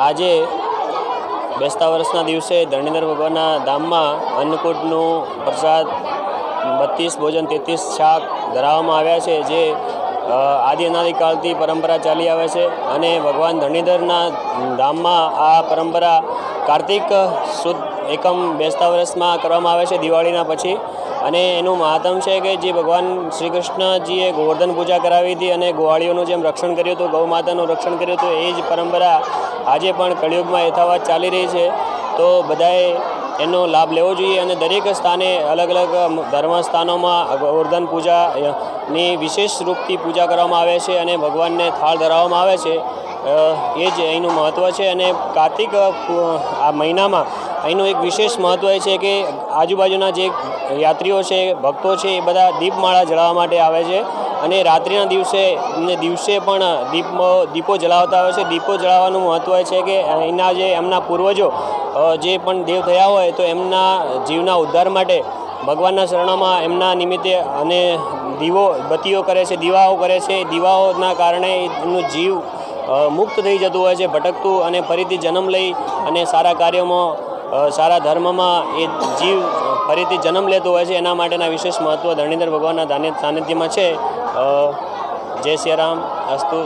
આજે બેસતા વર્ષના દિવસે ધરણીધર ભગવાનના ધામમાં અન્નકૂટનું પ્રસાદ, બત્રીસ ભોજન, તેત્રીસ શાક ધરાવવામાં આવ્યા છે, જે આદિ અનાદિકાળથી પરંપરા ચાલી આવે છે અને ભગવાન ધરણીધરના ધામમાં આ પરંપરા કાર્તિક સુદ એકમ બેસતા વર્ષમાં કરવામાં આવે છે દિવાળીના પછી. અને એનું મહાત્મ છે કે જે ભગવાન શ્રી કૃષ્ણજીએ ગોવર્ધન પૂજા કરાવી હતી અને ગોવાળીઓનું જેમ રક્ષણ કર્યું હતું ગૌ માતાનું રક્ષણ કર્યું હતું, એ જ પરંપરા આજે પણ કળિયુગમાં યથાવત ચાલી રહી છે. તો બધાએ એનો લાભ લેવો જોઈએ અને દરેક સ્થાને અલગ અલગ ધર્મ સ્થાનોમાં ગોવર્ધન પૂજાની વિશેષ રૂપથી પૂજા કરવામાં આવે છે અને ભગવાનને થાળ ધરાવવામાં આવે છે. એ જ અહીંનું મહત્ત્વ છે અને કાર્તિક આ મહિનામાં અહીંનું એક વિશેષ મહત્ત્વ એ છે કે આજુબાજુના જે યાત્રીઓ છે, ભક્તો છે, એ બધા દીપમાળા જળાવવા માટે આવે છે. અને રાત્રિના દિવસે, ને દિવસે પણ દીપ દીપો જલાવતા હોય છે. દીપો જળાવવાનું મહત્ત્વ છે કે અહીંના જે, એમના પૂર્વજો જે પણ દેવ થયા હોય, તો એમના જીવના ઉદ્ધાર માટે ભગવાનના શરણોમાં એમના નિમિત્તે અને દીવો, બત્તીઓ કરે છે, દીવાઓ કરે છે. દીવાઓના કારણે એમનું જીવ મુક્ત થઈ જતું હોય છે, ભટકતું અને ફરીથી જન્મ લઈ અને સારા કાર્યોમાં સારા ધર્મમાં એ જીવ ફરીથી જન્મ લેતો હોય છે, એના માટેના વિશેષ મહત્ત્વ ધરણીધર ભગવાનના સાનિધ્યમાં છે. જય જય સિયારામ અસ્તુ